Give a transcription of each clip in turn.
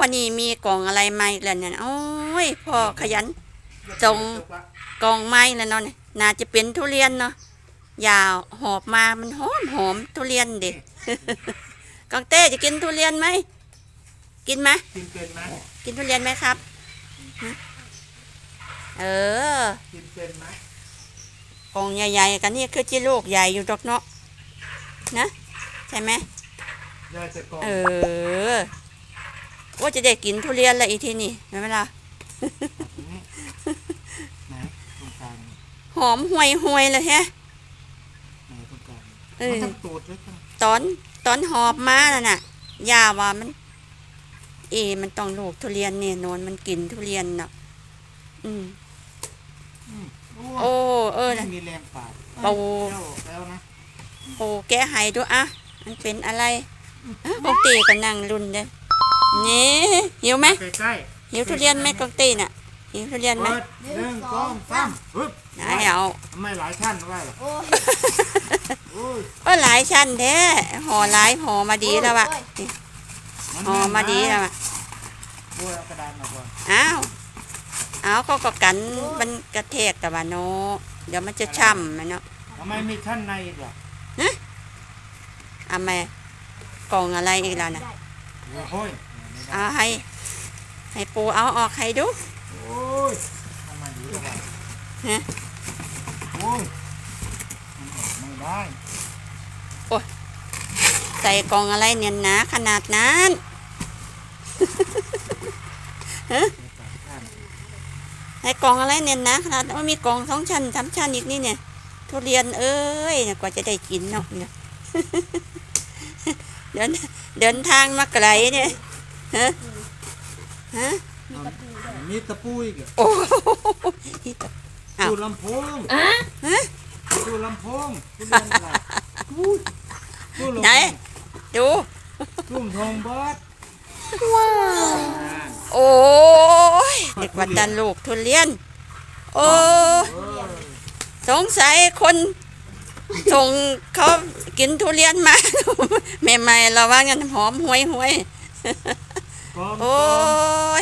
วันนี้มีกล่องอะไรมาอีกแล้วเนี่ยโอ้ยพ่อขยันส่งกล่องไม้แล้วเนาะเนี่ยน่าจะเป็นทุเรียนเนาะยาวหอบมามันหอมหอมทุเรียนเด็กกองเต้จะกินทุเรียนไหมกินไหมกินเป็นไหมกินทุเรียนไหมครับเออกินเป็นไหมกล่องใหญ่ๆกันนี่คือจีลูกใหญ่อยู่ดอกเนาะนะใช่ไหมเออ ว่าจะได้กินทุเรียนละอีทีนี่เห็นไหมล่ะไหนตรงกลางหอมห่วยห่วยๆเลยแฮะไหนตรงกลางเออมันต้องตูดด้วยกันตอนตอนหอบมาน่ะน่ะย่าว่ามัน เอ มันต้องลูกทุเรียนเนี่ยนอนมันกินทุเรียนเนาะอืมอืมโอ้เออไม่น่ะมีแรงปาดโอ้เจ้าแล้วนะโอ้แกใหายดูอะมันเป็นอะไรอะกองตีก็นั่งรุนเลย นี่หิวไหมใกล้หิวทุเรียนไหมกองตีน่ะหิวทุเรียนๆไหมเปิดหนึ่งสองสามปึ๊บไหนเอาทำไมหลายชั้นว่าเหรอโอ้ยโอ้ยก็หลายชั้นแท้ห่อหลายห่อมาดีแล้ววะนี่นห่อมาดีแล้ววะโอ้ยเอากระดานมาก่อนอ้าวเอาเขาก็กันมันกระเทกกับว่าโนเดี๋ยวมันจะช่ำมันเนาะทำไมมีชั้นในอีกล่ะเอามกล่องอะไรอีกแล้วนะ โอ้ยไม่ได้เอาให้ให้ปูเอาออกให้ดูโอ้ยทำไมดีจังวะฮะโอ้ยมันออกไม่ได้ใส่กล่องอะไรเนี่ยหนาขนาดนั้นเดี๋ยวปากข้างให้กล่องอะไรเนี่ยหนาขนาดว่ามีกล่องสองชั้นสามชั้นอีกนี่เนี่ยทุเรียนเอ้ยเนี่ยกว่าจะได้กินเนาะเนี่ย เดินเดินทางมาไกลเนี่ยฮะฮะมีตะปูอีกเหรอโอ้โหอ้าวตู้ลำโพงฮะตู้ลำโพงตู้เรียนอะไรตู้ตู้ลำโพงไหนดูตุ้มทองบอสโอ้ยเด็กวัดดันลูกทุเรียน โอ้เออสงสัยคน ส่งเขากินทุเรียนมา ใหม่ๆเราว่างั้นหอมหวยหวยกอมโอ้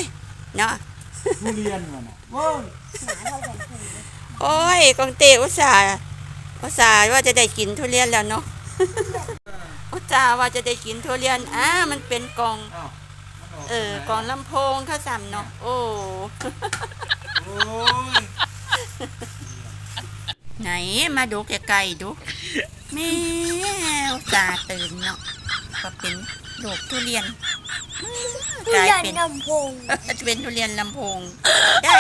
ยเนาะทุเรียนมันน่ะโอ้ยโอ้ยกองเตอุตส่าห์อุตส่าห์ว่าจะได้กินทุเรียนแล้วเนาะอุตส่าห์ว่าจะได้กินทุเรียนอ่ามันเป็นกล่อง อ้าวมันออกเออกล่องลำโพงเขาสั่เนาะโอ้ โอ้ย ไหน มาดูไกลๆดูแม่อุตส่าห์ตื่นเนาะก็เป็นลูกทุเรียนกลายยันเป็นนำพง จะเป็นทุเรียนลำโพงได้